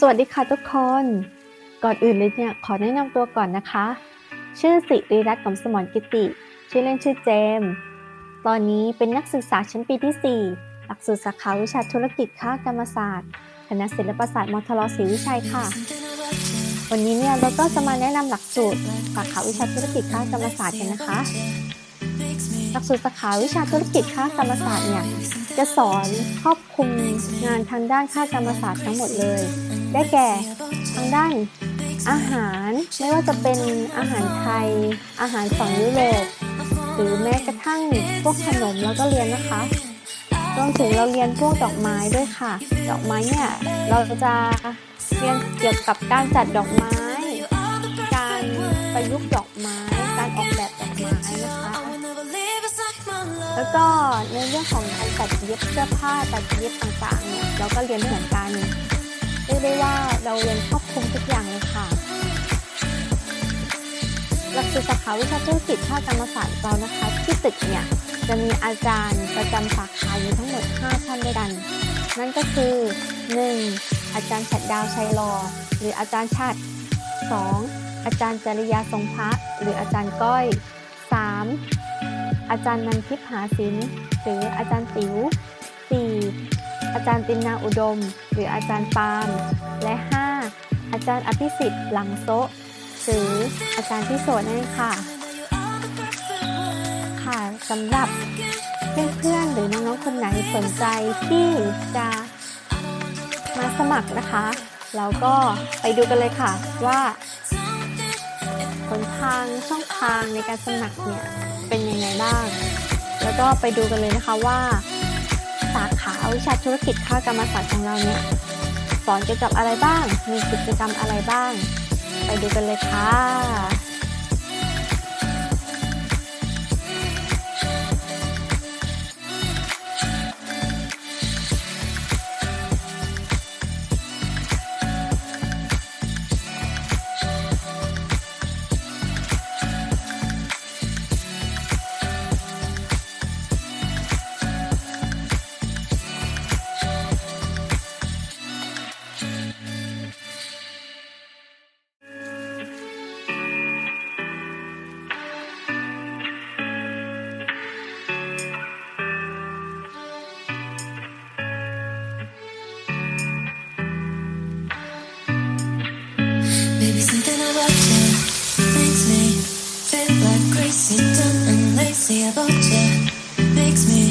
สวัสดีค่ะทุกคน ก่อนอื่นเลยเนี่ยขอแนะนำตัวก่อนนะคะ ชื่อสิริรัตน์กำสมรกิติ ชื่อเล่นชื่อเจม ตอนนี้เป็นนักศึกษาชั้นปีที่ 4 หลักสูตรสาขาวิชาธุรกิจค้ากรรมศาสตร์คณะศิลปศาสตร์มทรศรีวิชัยค่ะ วันนี้เนี่ยเราก็จะมาแนะนำหลักสูตรสาขาวิชาธุรกิจค้ากรรมศาสตร์กันนะคะ หลักสูตรสาขาวิชาธุรกิจค้ากรรมศาสตร์เนี่ยจะสอนครอบคลุมงานทางด้านค่ากรรมศาสตร์ทั้งหมดเลย ได้แก่ทางด้านอาหารไม่ว่าจะเป็นอาหารไทย อาหารฝั่งยุโรปหรือแม้กระทั่งพวกขนมแล้วก็เรียนนะคะรวมถึงเราเรียนพวกดอกไม้ด้วยค่ะ ดอกไม้เนี่ยเราจะเรียนเกี่ยวกับการจัดดอกไม้ การประยุกต์ดอกไม้ การออกแบบดอกไม้นะคะ แล้วก็ในเรื่องของการตัดเย็บเสื้อผ้าตัดเย็บต่างๆเนี่ยเราก็เรียนเหมือนกัน ยนครอบคลุมทุกอย่างเลยค่ะ หลักสูตรสาขาวิชาธุรกิจภาคกรรมศาสตร์เรานะคะ ที่ตึกเนี่ยจะมีอาจารย์ประจำสาขาอยู่ทั้งหมด 5 ท่านด้วยกัน นั่นก็คือ 1. อาจารย์ฉัดดาวชัยรอ หรืออาจารย์ชัด 2. อาจารย์จริยาทรงพระหรืออาจารย์ก้อย 3. อาจารย์นันทิพย์หาศิลป์หรืออาจารย์ติ๋ว 4. อาจารย์ตินนาอุดม หรืออาจารย์ปาล์มและ 5. อาจารย์อภิสิทธิ์หลังโซะหรืออาจารย์พิโสดนั่นค่ะ ค่ะสำหรับเพื่อนๆหรือน้องๆคนไหนสนใจที่จะมาสมัครนะคะ เราก็ไปดูกันเลยค่ะว่าหนทางช่องทางในการสมัครเนี่ยเป็นยังไงบ้าง แล้วก็ไปดูกันเลยนะคะว่า สาขาวิชาธุรกิจค้ากรรมศาสตร์ของเราเนี่ย อนเกี่ยวกับอะไรบ้าง มีกิจกรรมอะไรบ้าง ไปดูกันเลยค่ะ watching makes me feel like crazy, dumb and lazy about you. Makes me